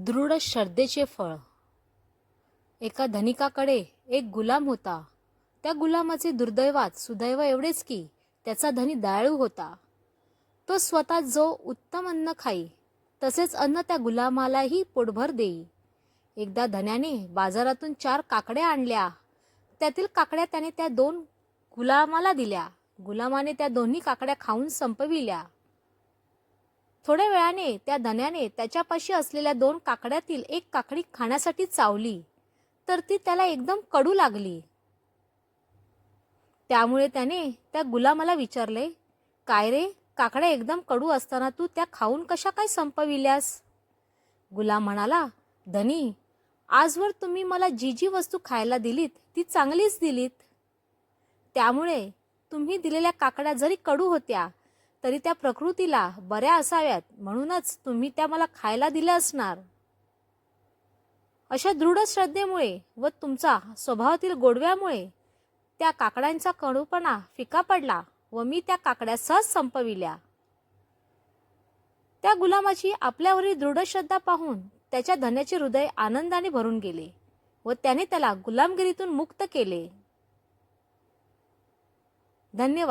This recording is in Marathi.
दृढ श्रद्धेचे फळ. एका धनिकाकडे एक गुलाम होता. त्या गुलामाचे दुर्दैवात सुदैव एवढेच की त्याचा धनी दयाळू होता. तो स्वतः जो उत्तम अन्न खाई तसेच अन्न त्या गुलामालाही पोटभर देई. एकदा धन्याने बाजारातून चार काकड्या आणल्या. त्यातील काकड्या त्याने त्या दोन गुलामाला दिल्या. गुलामाने त्या दोन्ही काकड्या खाऊन संपविल्या. थोड्या वेळाने त्या धन्याने त्याच्यापाशी असलेल्या दोन काकड्यातील एक काकडी खाण्यासाठी चावली. तर ती त्याला एकदम कडू लागली. त्यामुळे त्याने त्या गुलामाला विचारले काय रे काकड्या एकदम कडू असताना तू त्या खाऊन कशा काय संपविल्यास? गुलाम म्हणाला धनी आजवर तुम्ही मला जी जी वस्तू खायला दिलीत ती चांगलीच दिलीत. त्यामुळे तुम्ही दिलेल्या काकड्या जरी कडू होत्या तरी त्या प्रकृतीला बऱ्या असाव्यात. म्हणूनच तुम्ही त्या मला खायला दिल्या असणार. अशा दृढ श्रद्धेमुळे व तुमचा स्वभावातील गोडव्यामुळे त्या काकड्यांचा कडूपणा फिका पडला व मी त्या काकड्या सहज संपविल्या. त्या गुलामाची आपल्यावरील दृढ श्रद्धा पाहून त्याच्या धन्याचे हृदय आनंदाने भरून गेले व त्याने त्याला गुलामगिरीतून मुक्त केले. धन्यवाद.